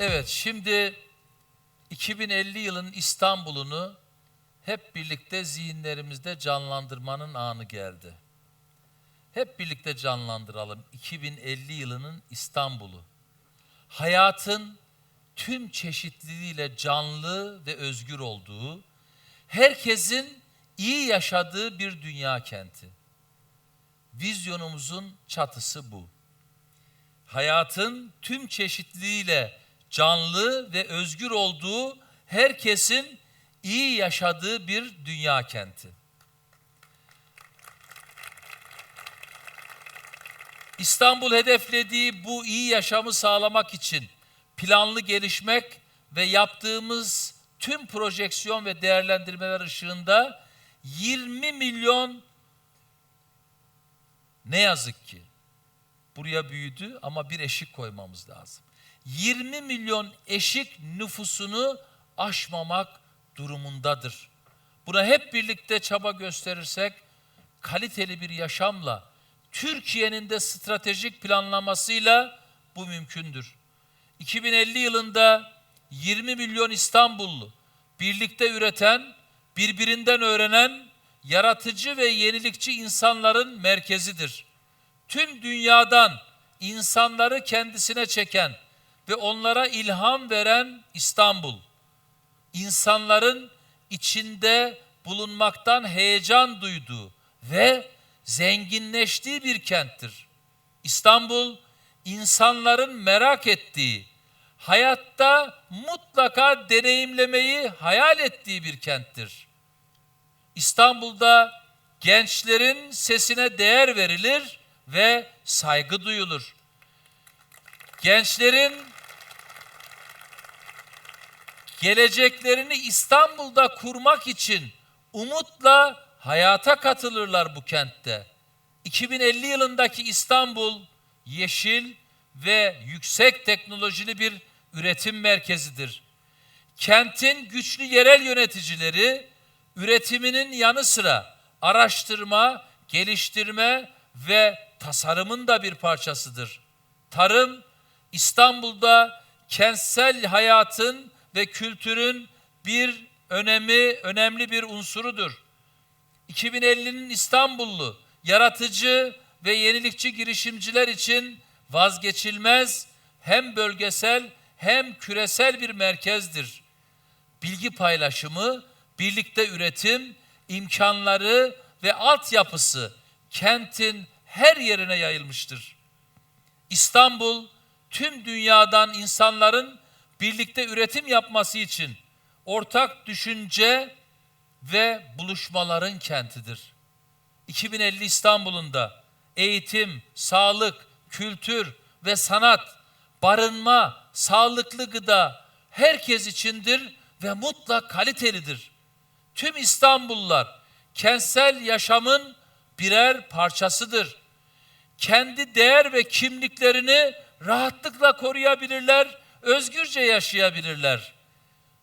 Evet, şimdi 2050 yılın İstanbul'unu hep birlikte zihinlerimizde canlandırmanın anı geldi. Hep birlikte canlandıralım 2050 yılının İstanbul'u. Hayatın tüm çeşitliliğiyle canlı ve özgür olduğu, herkesin iyi yaşadığı bir dünya kenti. Vizyonumuzun çatısı bu hayatın tüm çeşitliliğiyle canlı ve özgür olduğu, herkesin iyi yaşadığı bir dünya kenti. İstanbul hedeflediği bu iyi yaşamı sağlamak için planlı gelişmek ve yaptığımız tüm projeksiyon ve değerlendirmeler ışığında 20 milyon ne yazık ki buraya büyüdü ama bir eşik koymamız lazım. 20 milyon eşik nüfusunu aşmamak durumundadır. Buna hep birlikte çaba gösterirsek kaliteli bir yaşamla Türkiye'nin de stratejik planlamasıyla bu mümkündür. 2050 yılında 20 milyon İstanbullu birlikte üreten, birbirinden öğrenen, yaratıcı ve yenilikçi insanların merkezidir tüm dünyadan insanları kendisine çeken ve onlara ilham veren İstanbul, insanların içinde bulunmaktan heyecan duyduğu ve zenginleştiği bir kenttir. İstanbul, insanların merak ettiği, hayatta mutlaka deneyimlemeyi hayal ettiği bir kenttir. İstanbul'da gençlerin sesine değer verilir ve saygı duyulur. Gençlerin geleceklerini İstanbul'da kurmak için umutla hayata katılırlar bu kentte. 2050 yılındaki İstanbul yeşil ve yüksek teknolojili bir üretim merkezidir. Kentin güçlü yerel yöneticileri üretiminin yanı sıra araştırma, geliştirme ve tasarımın da bir parçasıdır. Tarım İstanbul'da kentsel hayatın ve kültürün bir önemi önemli bir unsurudur. 2050'nin İstanbullu yaratıcı ve yenilikçi girişimciler için vazgeçilmez hem bölgesel hem küresel bir merkezdir. Bilgi paylaşımı, birlikte üretim, imkanları ve altyapısı kentin her yerine yayılmıştır. İstanbul tüm dünyadan insanların birlikte üretim yapması için ortak düşünce ve buluşmaların kentidir. 2050 İstanbul'unda eğitim, sağlık, kültür ve sanat, barınma, sağlıklı gıda herkes içindir ve mutlak kalitelidir. Tüm İstanbullular kentsel yaşamın birer parçasıdır. Kendi değer ve kimliklerini rahatlıkla koruyabilirler, özgürce yaşayabilirler.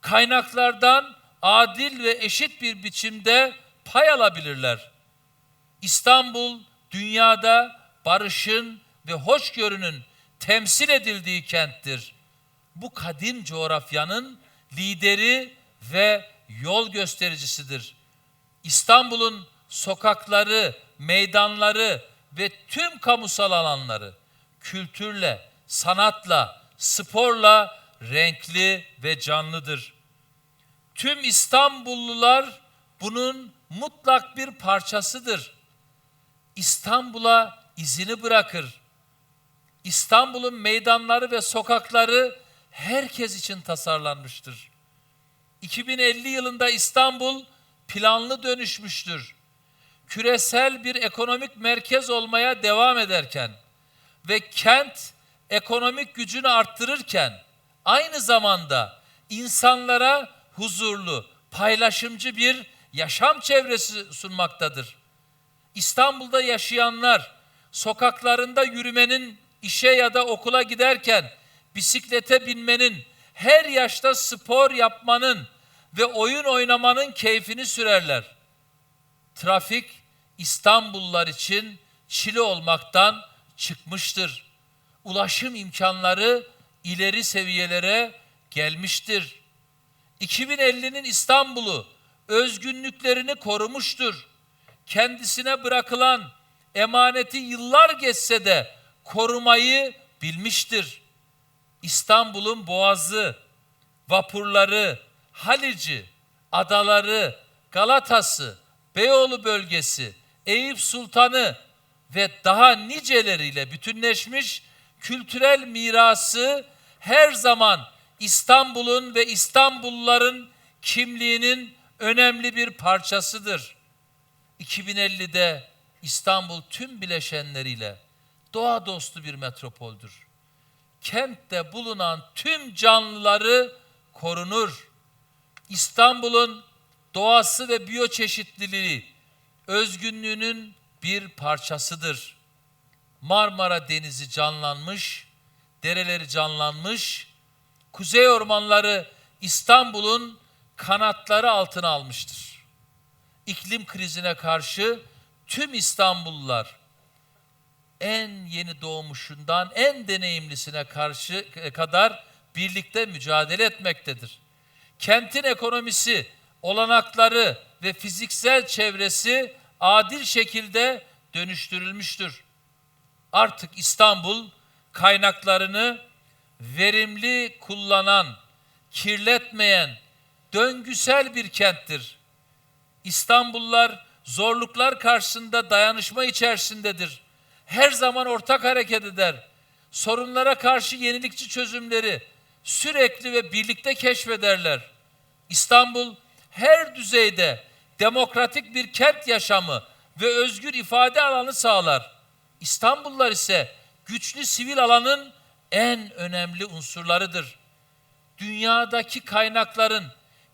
Kaynaklardan adil ve eşit bir biçimde pay alabilirler. İstanbul dünyada barışın ve hoşgörünün temsil edildiği kenttir. Bu kadim coğrafyanın lideri ve yol göstericisidir. İstanbul'un sokakları, meydanları ve tüm kamusal alanları kültürle, sanatla, sporla renkli ve canlıdır. Tüm İstanbullular bunun mutlak bir parçasıdır. İstanbul'a izini bırakır. İstanbul'un meydanları ve sokakları herkes için tasarlanmıştır. 2050 yılında İstanbul planlı dönüşmüştür. Küresel bir ekonomik merkez olmaya devam ederken ve kent ekonomik gücünü arttırırken aynı zamanda insanlara huzurlu, paylaşımcı bir yaşam çevresi sunmaktadır. İstanbul'da yaşayanlar sokaklarında yürümenin, işe ya da okula giderken bisiklete binmenin, her yaşta spor yapmanın ve oyun oynamanın keyfini sürerler. Trafik İstanbullular için çile olmaktan çıkmıştır. Ulaşım imkanları ileri seviyelere gelmiştir. 2050'nin İstanbul'u özgünlüklerini korumuştur. Kendisine bırakılan emaneti yıllar geçse de korumayı bilmiştir. İstanbul'un boğazı, vapurları, Halici, adaları, Galata'sı, Beyoğlu bölgesi, Eyüp Sultanı ve daha niceleriyle bütünleşmiş kültürel mirası her zaman İstanbul'un ve İstanbulluların kimliğinin önemli bir parçasıdır. 2050'de İstanbul tüm bileşenleriyle doğa dostu bir metropoldür. Kentte bulunan tüm canlıları korunur. İstanbul'un doğası ve biyoçeşitliliği özgünlüğünün bir parçasıdır. Marmara Denizi canlanmış, dereleri canlanmış, kuzey ormanları İstanbul'un kanatları altına almıştır. İklim krizine karşı tüm İstanbullular en yeni doğmuşundan en deneyimlisine karşı e, kadar birlikte mücadele etmektedir. Kentin ekonomisi, olanakları ve fiziksel çevresi adil şekilde dönüştürülmüştür. Artık İstanbul kaynaklarını verimli kullanan, kirletmeyen, döngüsel bir kenttir. İstanbullular zorluklar karşısında dayanışma içerisindedir. Her zaman ortak hareket eder. Sorunlara karşı yenilikçi çözümleri sürekli ve birlikte keşfederler. İstanbul her düzeyde demokratik bir kent yaşamı ve özgür ifade alanı sağlar. İstanbullular ise güçlü sivil alanın en önemli unsurlarıdır. Dünyadaki kaynakların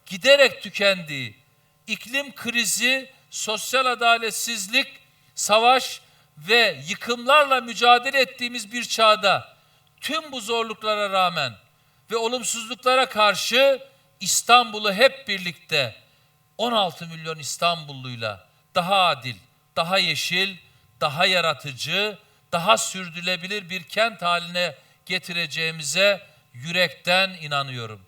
giderek tükendiği, iklim krizi, sosyal adaletsizlik, savaş ve yıkımlarla mücadele ettiğimiz bir çağda tüm bu zorluklara rağmen ve olumsuzluklara karşı İstanbul'u hep birlikte 16 milyon İstanbulluyla daha adil, daha yeşil, daha yaratıcı, daha sürdürülebilir bir kent haline getireceğimize yürekten inanıyorum.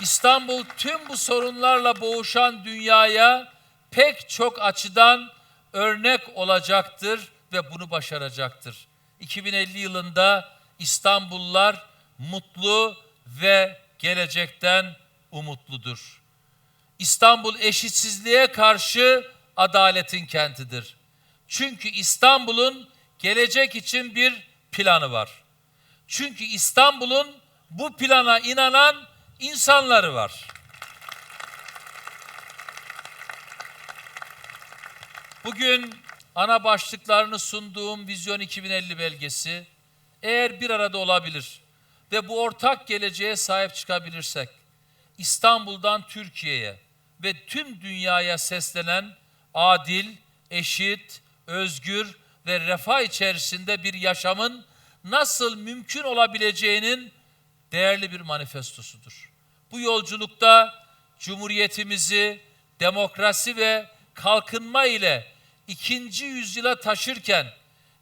İstanbul tüm bu sorunlarla boğuşan dünyaya pek çok açıdan örnek olacaktır ve bunu başaracaktır. 2050 yılında İstanbullular mutlu ve gelecekten umutludur. İstanbul eşitsizliğe karşı adaletin kentidir. Çünkü İstanbul'un gelecek için bir planı var. Çünkü İstanbul'un bu plana inanan insanları var. Bugün ana başlıklarını sunduğum Vizyon 2050 belgesi eğer bir arada olabilir ve bu ortak geleceğe sahip çıkabilirsek İstanbul'dan Türkiye'ye ve tüm dünyaya seslenen adil, eşit, özgür ve refah içerisinde bir yaşamın nasıl mümkün olabileceğinin değerli bir manifestosudur. Bu yolculukta Cumhuriyetimizi demokrasi ve kalkınma ile ikinci yüzyıla taşırken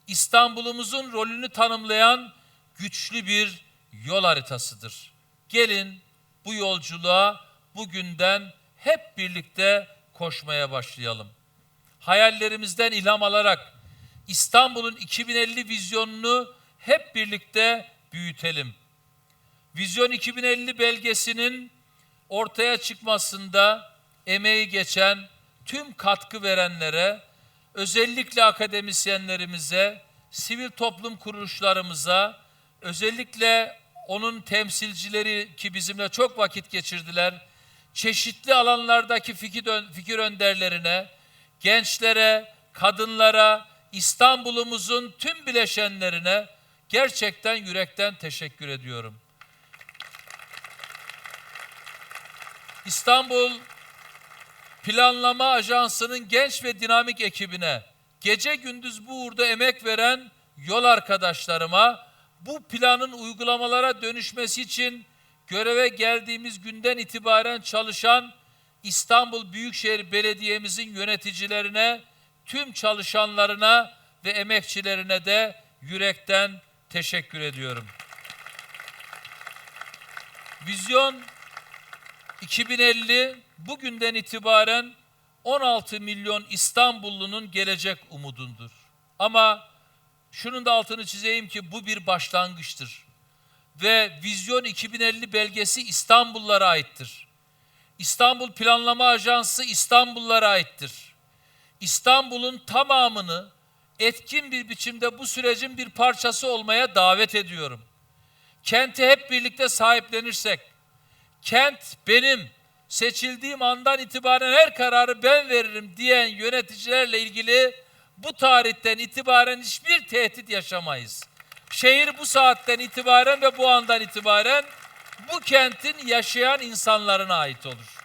İstanbul'umuzun rolünü tanımlayan güçlü bir yol haritasıdır. Gelin bu yolculuğa bugünden hep birlikte koşmaya başlayalım. Hayallerimizden ilham alarak İstanbul'un 2050 vizyonunu hep birlikte büyütelim. Vizyon 2050 belgesinin ortaya çıkmasında emeği geçen tüm katkı verenlere, özellikle akademisyenlerimize, sivil toplum kuruluşlarımıza, özellikle onun temsilcileri ki bizimle çok vakit geçirdiler, çeşitli alanlardaki fikir, fikir önderlerine, gençlere, kadınlara, İstanbul'umuzun tüm bileşenlerine gerçekten yürekten teşekkür ediyorum. İstanbul Planlama Ajansı'nın genç ve dinamik ekibine, gece gündüz bu uğurda emek veren yol arkadaşlarıma, bu planın uygulamalara dönüşmesi için göreve geldiğimiz günden itibaren çalışan İstanbul Büyükşehir Belediye'mizin yöneticilerine, tüm çalışanlarına ve emekçilerine de yürekten teşekkür ediyorum. Vizyon 2050 bugünden itibaren 16 milyon İstanbullunun gelecek umudundur. Ama şunun da altını çizeyim ki bu bir başlangıçtır. Ve Vizyon 2050 belgesi İstanbullulara aittir. İstanbul Planlama Ajansı İstanbullulara aittir. İstanbul'un tamamını etkin bir biçimde bu sürecin bir parçası olmaya davet ediyorum. Kenti hep birlikte sahiplenirsek, kent benim, seçildiğim andan itibaren her kararı ben veririm diyen yöneticilerle ilgili bu tarihten itibaren hiçbir tehdit yaşamayız. Şehir bu saatten itibaren ve bu andan itibaren bu kentin yaşayan insanlarına ait olur.